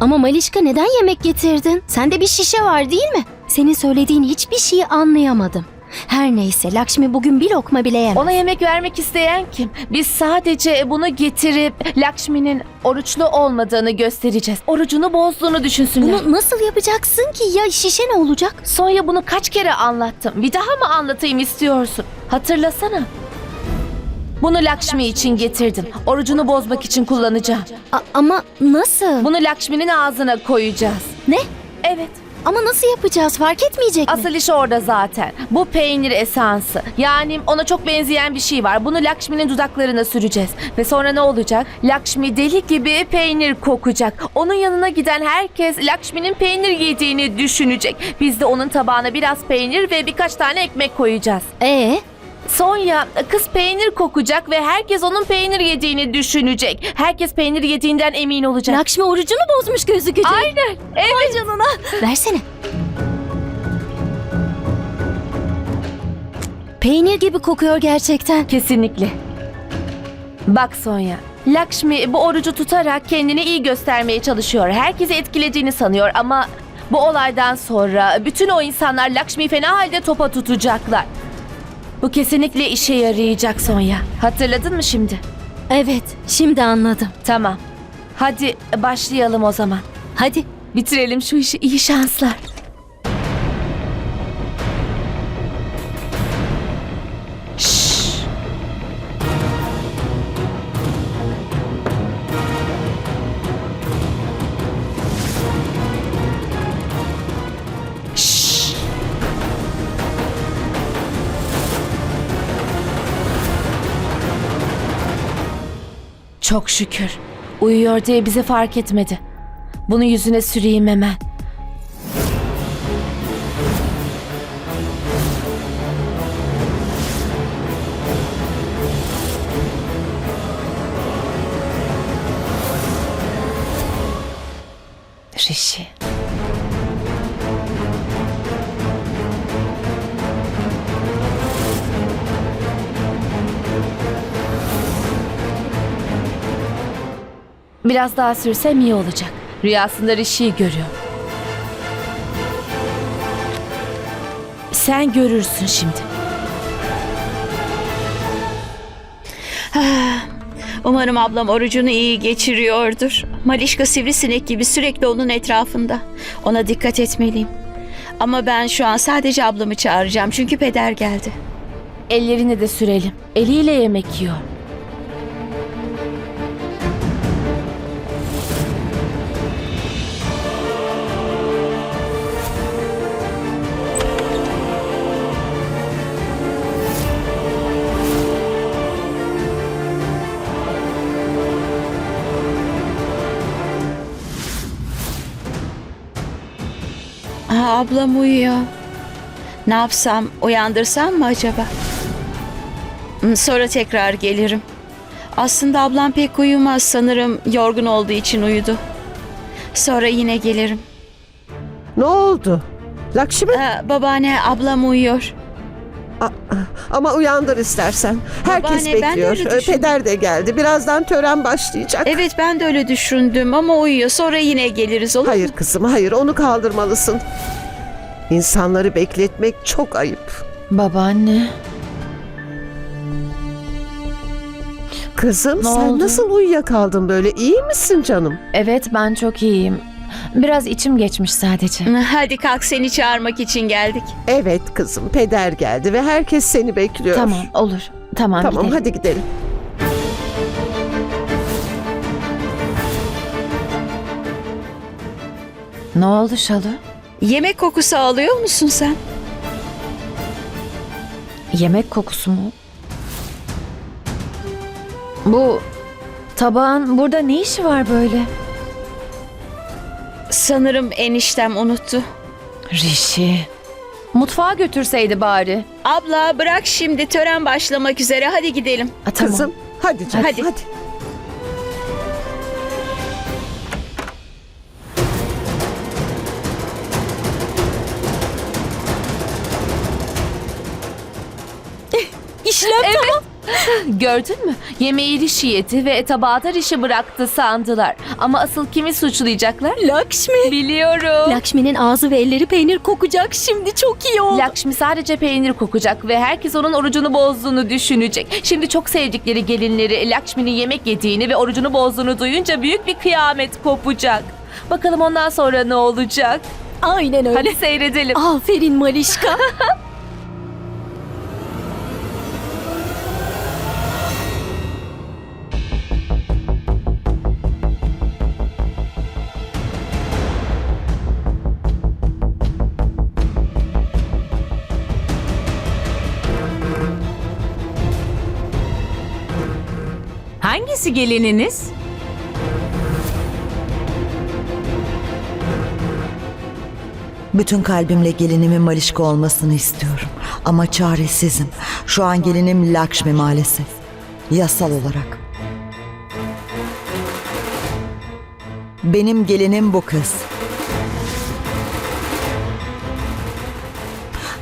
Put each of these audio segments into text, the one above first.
Ama Malişka neden yemek getirdin? Sende bir şişe var değil mi? Senin söylediğin hiçbir şeyi anlayamadım. Her neyse Lakşmi bugün bir lokma bile yemez. Ona yemek vermek isteyen kim? Biz sadece bunu getirip Lakshmi'nin oruçlu olmadığını göstereceğiz. Orucunu bozduğunu düşünsünler. Bunu nasıl yapacaksın ki? Ya şişe ne olacak? Sonya bunu kaç kere anlattım. Bir daha mı anlatayım istiyorsun? Hatırlasana. Bunu Lakshmi için getirdim. Orucunu bozmak için kullanacağım. A- ama nasıl? Bunu Lakshmi'nin ağzına koyacağız. Ne? Evet. Ama nasıl yapacağız? Fark etmeyecek mi? Asıl iş orada zaten. Bu peynir esansı. Yani ona çok benzeyen bir şey var. Bunu Lakshmi'nin dudaklarına süreceğiz. Ve sonra ne olacak? Lakshmi deli gibi peynir kokacak. Onun yanına giden herkes Lakshmi'nin peynir yediğini düşünecek. Biz de onun tabağına biraz peynir ve birkaç tane ekmek koyacağız. Ee, Sonya kız peynir kokacak ve herkes onun peynir yediğini düşünecek. Herkes peynir yediğinden emin olacak. Lakşmi orucunu bozmuş gözükecek. Aynen. Evet. canına. Versene. Peynir gibi kokuyor gerçekten. Kesinlikle. Bak Sonya, Lakshmi bu orucu tutarak kendini iyi göstermeye çalışıyor. Herkesi etkilediğini sanıyor ama bu olaydan sonra bütün o insanlar Lakshmi'yi fena halde topa tutacaklar. Bu kesinlikle işe yarayacak Sonya. Hatırladın mı şimdi? Evet, şimdi anladım. Tamam. Hadi başlayalım o zaman. Hadi. Bitirelim şu işi. İyi şanslar. Çok şükür. Uyuyor diye bize fark etmedi. Bunu yüzüne süreyim hemen. Rishi. Biraz daha sürsem iyi olacak. Rüyasında Rishi'yi görüyor. Sen görürsün şimdi. Umarım ablam orucunu iyi geçiriyordur. Malişka sivrisinek gibi sürekli onun etrafında. Ona dikkat etmeliyim. Ama ben şu an sadece ablamı çağıracağım çünkü peder geldi. Ellerini de sürelim. Eliyle yemek yiyor. Aa, ablam uyuyor. Ne yapsam, uyandırsam mı acaba? Sonra tekrar gelirim. Aslında ablam pek uyumaz sanırım yorgun olduğu için uyudu. Sonra yine gelirim. Ne oldu? Lakşmi? Aa, babaanne ablam uyuyor. A- ama uyandır istersen. Herkes Babaanne, ben de bekliyor. öyle düşündüm. Peder de geldi. Birazdan tören başlayacak. Evet ben de öyle düşündüm ama uyuyor. Sonra yine geliriz olur Hayır mu? kızım, hayır. Onu kaldırmalısın. İnsanları bekletmek çok ayıp. Babaanne. Kızım Ne sen oldu? nasıl uyuyakaldın böyle? İyi misin canım? Evet ben çok iyiyim. Biraz içim geçmiş sadece. Hadi kalk seni çağırmak için geldik. Evet kızım, peder geldi ve herkes seni bekliyor. Tamam olur. Tamam, Tamam gidelim. hadi gidelim. Ne oldu Şalı? Yemek kokusu alıyor musun sen? Yemek kokusu mu? Bu tabağın burada ne işi var böyle? Sanırım eniştem unuttu. Rishi. Mutfağa götürseydi bari. Abla bırak şimdi tören başlamak üzere hadi gidelim. A, tamam. Kızım hadi canım Hadi. hadi. Gördün mü? Yemeği Rishi yedi ve tabağı da Rishi bıraktı sandılar. Ama asıl kimi suçlayacaklar? Lakşmi. Biliyorum. Lakşmi'nin ağzı ve elleri peynir kokacak şimdi çok iyi oldu. Lakşmi sadece peynir kokacak ve herkes onun orucunu bozduğunu düşünecek. Şimdi çok sevdikleri gelinleri Lakşmi'nin yemek yediğini ve orucunu bozduğunu duyunca büyük bir kıyamet kopacak. Bakalım ondan sonra ne olacak? Aynen öyle. Hadi seyredelim. Aferin Malişka. Hangisi gelininiz? Bütün kalbimle gelinimin Malişka olmasını istiyorum. Ama çaresizim. Şu an gelinim Lakşmi maalesef. Yasal olarak. Benim gelinim bu kız.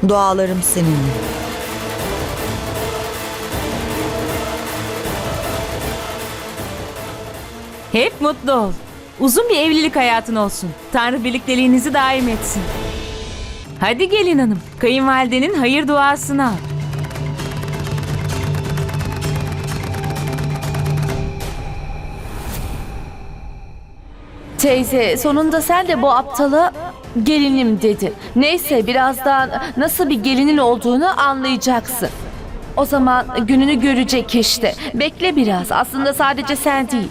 Dualarım seninle. Hep mutlu ol. Uzun bir evlilik hayatın olsun. Tanrı birlikteliğinizi daim etsin. Hadi gelin hanım, kayınvalidenin hayır duasını al. Teyze sonunda sen de bu aptala gelinim dedi. Neyse birazdan nasıl bir gelinin olduğunu anlayacaksın. O zaman gününü görecek işte. Bekle biraz. Aslında sadece sen değil.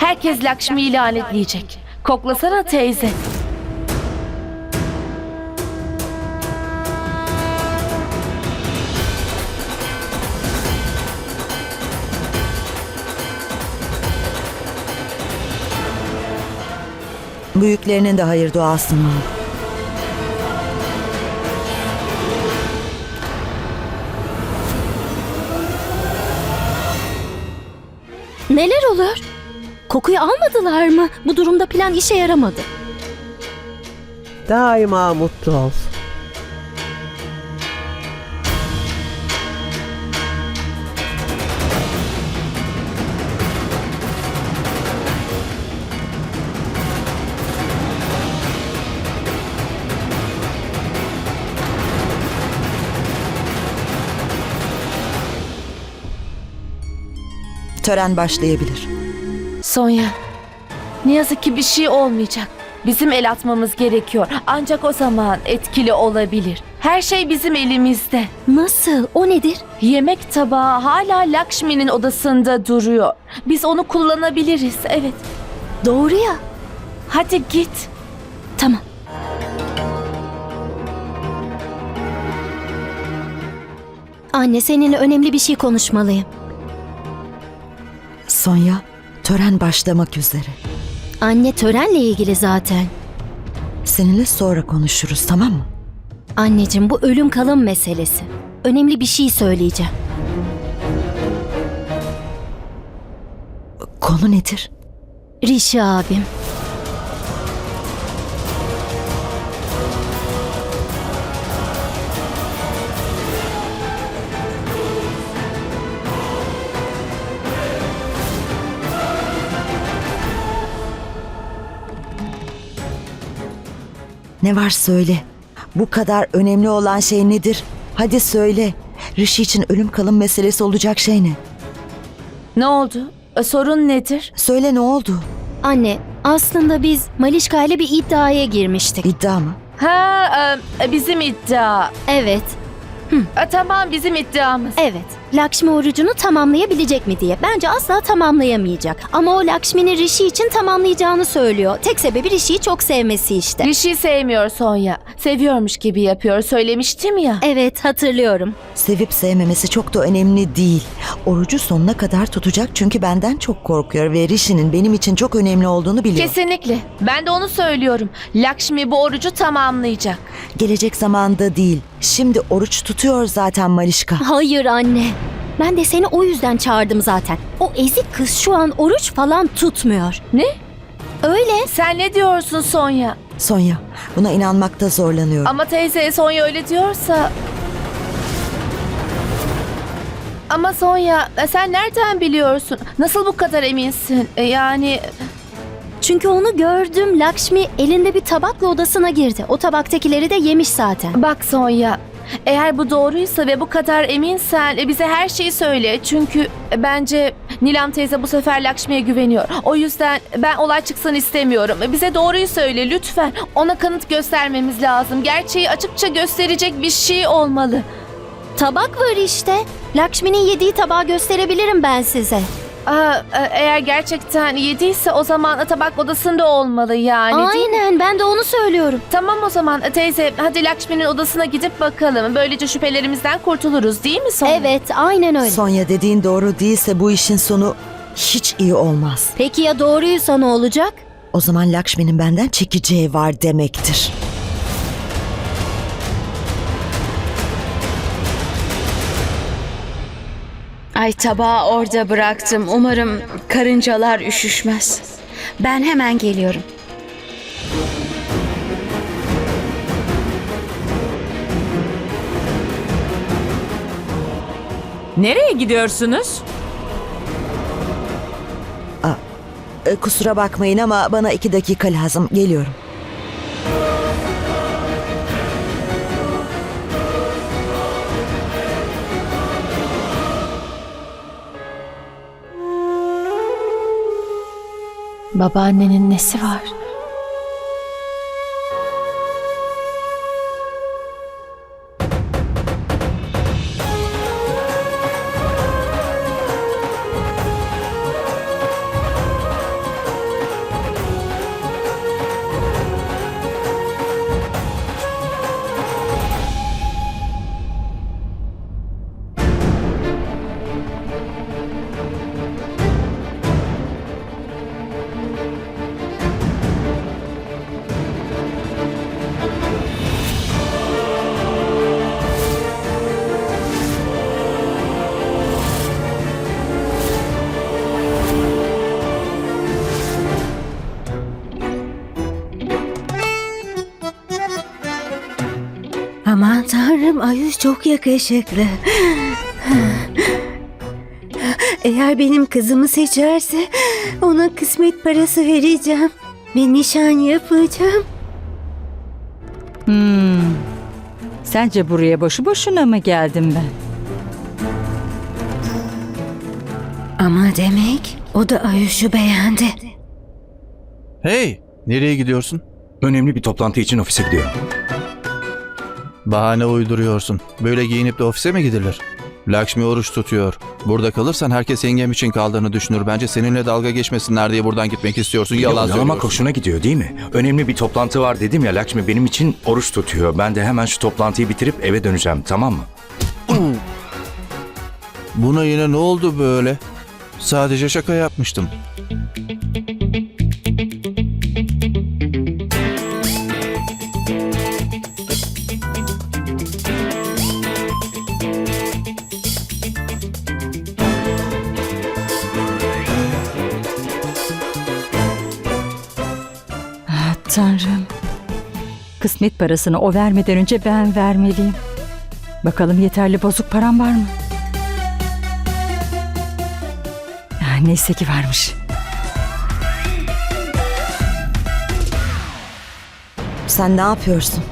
Herkes Lakşmi'yi lanetleyecek. Koklasana teyze. Büyüklerinin de hayır duasını al. Neler oluyor? Kokuyu almadılar mı? Bu durumda plan işe yaramadı. Daima mutlu ol. Tören başlayabilir. Sonya. Ne yazık ki bir şey olmayacak. Bizim el atmamız gerekiyor. Ancak o zaman etkili olabilir. Her şey bizim elimizde. Nasıl? O nedir? Yemek tabağı hala Lakshmi'nin odasında duruyor. Biz onu kullanabiliriz. Evet. Doğru ya. Hadi git. Tamam. Anne seninle önemli bir şey konuşmalıyım. Sonya, tören başlamak üzere. Anne törenle ilgili zaten. Seninle sonra konuşuruz tamam mı? Anneciğim bu ölüm kalım meselesi. Önemli bir şey söyleyeceğim. Konu nedir? Rişi abim. Ne var söyle. Bu kadar önemli olan şey nedir? Hadi söyle. Rishi için ölüm kalım meselesi olacak şey ne? Ne oldu? E, Sorun nedir? Söyle ne oldu? Anne aslında biz Malişka ile bir iddiaya girmiştik. İddia mı? Ha, e, bizim iddia. Evet, E, tamam bizim iddiamız. evet. Lakşmi orucunu tamamlayabilecek mi diye. Bence asla tamamlayamayacak. Ama o Lakşmi'nin Rishi için tamamlayacağını söylüyor. Tek sebebi Rishi'yi çok sevmesi işte. Rişi sevmiyor Sonya. Seviyormuş gibi yapıyor. Söylemiştim ya. Evet hatırlıyorum. Sevip sevmemesi çok da önemli değil. Orucu sonuna kadar tutacak çünkü benden çok korkuyor ve Rishi'nin benim için çok önemli olduğunu biliyor. Kesinlikle. Ben de onu söylüyorum. Lakshmi bu orucu tamamlayacak. Gelecek zamanda değil. Şimdi oruç tutuyor zaten Malişka. Hayır anne. Ben de seni o yüzden çağırdım zaten. O ezik kız şu an oruç falan tutmuyor. Ne? Öyle. Sen ne diyorsun Sonya? Sonya, buna inanmakta zorlanıyorum. Ama teyze Sonya öyle diyorsa... Ama Sonya sen nereden biliyorsun? Nasıl bu kadar eminsin? E, Yani Çünkü onu gördüm. Lakshmi elinde bir tabakla odasına girdi. O tabaktakileri de yemiş zaten. bak Sonya. Eğer bu doğruysa ve bu kadar eminsen e, bize her şeyi söyle. Çünkü e, bence Nilam teyze bu sefer Lakşmi'ye güveniyor. O yüzden ben olay çıksın istemiyorum. E, Bize doğruyu söyle lütfen. Ona kanıt göstermemiz lazım. Gerçeği açıkça gösterecek bir şey olmalı. Tabak var işte. Lakshmi'nin yediği tabağı gösterebilirim ben size. Aa, e, eğer gerçekten yediyse o zaman tabak odasında olmalı yani. değil mi? Aynen ben de onu söylüyorum. Tamam o zaman e, teyze hadi Lakşmi'nin odasına gidip bakalım. Böylece şüphelerimizden kurtuluruz değil mi sonra? Evet aynen öyle. Sonya dediğin doğru değilse bu işin sonu hiç iyi olmaz. Peki ya doğruysa ne olacak? O zaman Lakshmi'nin benden çekeceği var demektir. Ay tabağı orada bıraktım. Umarım karıncalar üşüşmez. Ben hemen geliyorum. Nereye gidiyorsunuz? E, kusura bakmayın ama bana iki dakika lazım. Geliyorum. Babaannenin nesi var? Çok yakışıklı. Eğer benim kızımı seçerse ona kısmet parası vereceğim. Ve nişan yapacağım. Hmm. Sence buraya boşu boşuna mı geldim ben? Ama demek o da Ayüş'ü beğendi. Hey, nereye gidiyorsun? Önemli bir toplantı için ofise gidiyorum. Bahane uyduruyorsun. Böyle giyinip de ofise mi gidilir? Lakshmi oruç tutuyor. Burada kalırsan herkes yengem için kaldığını düşünür. Bence seninle dalga geçmesinler diye buradan gitmek istiyorsun. Yalan Oyalamak söylüyorsun. hoşuna gidiyor değil mi? Önemli bir toplantı var dedim ya Lakshmi benim için oruç tutuyor. Ben de hemen şu toplantıyı bitirip eve döneceğim tamam mı? Buna yine ne oldu böyle? Sadece şaka yapmıştım. Tanrım. Kısmet parasını o vermeden önce ben vermeliyim. Bakalım yeterli bozuk param var mı? Ah, neyse ki varmış. Sen ne yapıyorsun?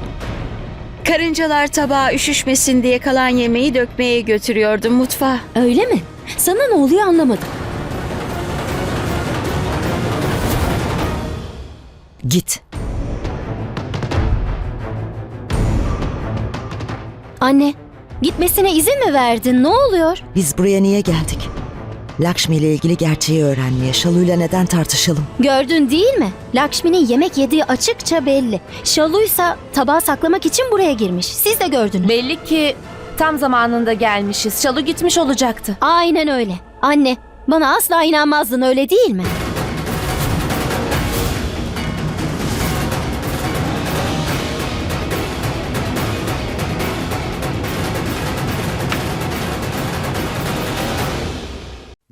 Karıncalar tabağa üşüşmesin diye kalan yemeği dökmeye götürüyordum mutfağa. Öyle mi? Sana ne oluyor anlamadım. Git. Anne gitmesine izin mi verdin? Ne oluyor? Biz buraya niye geldik? Lakshmi ile ilgili gerçeği öğrenmeye, Şalu'yla neden tartışalım? Gördün değil mi? Lakshmi'nin yemek yediği açıkça belli. Şaluysa tabağı saklamak için buraya girmiş. Siz de gördünüz. Belli ki tam zamanında gelmişiz. Çalı gitmiş olacaktı. Aynen öyle. Anne bana asla inanmazdın öyle değil mi?